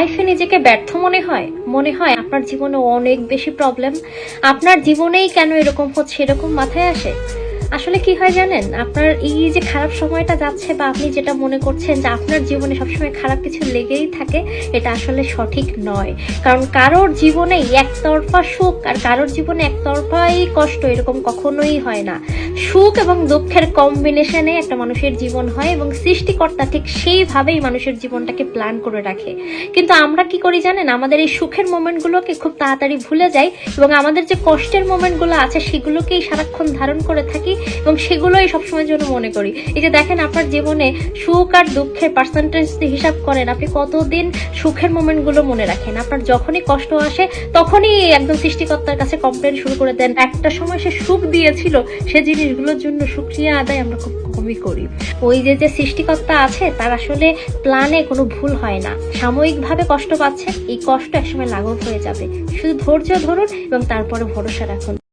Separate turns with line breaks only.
লাইফে নিজেকে ব্যর্থ মনে হয়? মনে হয় আপনার জীবনে অনেক বেশি প্রবলেম আপনার জীবনেই কেন এরকম হচ্ছে, এরকম মাথায় আসে? আসলে কি হয় জানেন? আপনার এই যে খারাপ সময়টা যাচ্ছে বা আপনি যেটা মনে করছেন যে আপনার জীবনে সবসময় খারাপ কিছু লেগেই থাকে, এটা আসলে সঠিক নয়। কারণ কারোর জীবনে একতরফা সুখ আর কারোর জীবনে একতরফাই কষ্ট এরকম কখনোই হয় না। সুখ এবং দুঃখের কম্বিনেশনে একটা মানুষের জীবন হয় এবং সৃষ্টিকর্তা ঠিক সেইভাবেই মানুষের জীবনটাকে প্ল্যান করে রাখে। কিন্তু আমরা কি করি জানেন? আমাদের এই সুখের মোমেন্টগুলোকে খুব তাড়াতাড়ি ভুলে যাই এবং আমাদের যে কষ্টের মোমেন্টগুলো আছে সেগুলোকেই সারাক্ষণ ধারণ করে থাকি এবং সেগুলোই সবসময় জন্য মনে করি। এই যে দেখেন আপনার জীবনে সুখ আর দুঃখের পার্সেন্টেজ হিসাব করেন, আপনি কতদিন সুখের মোমেন্টগুলো মনে রাখেন? আপনার যখনই কষ্ট আসে, তখনই একদম সৃষ্টিকর্তার কাছে কমপ্লেন শুরু করে দেন। একটা সময় সে সুখ দিয়েছিল, সে জিনিসগুলোর জন্য সুক্রিয়া আদায় আমরা খুব কমই করি। ওই যে যে সৃষ্টিকর্তা আছে, তার আসলে প্ল্যানে কোনো ভুল হয় না। সাময়িকভাবে কষ্ট পাচ্ছেন এই কষ্ট একসময় লাঘব হয়ে যাবে। শুধু ধৈর্য ধরুন এবং তারপরে ভরসা রাখুন।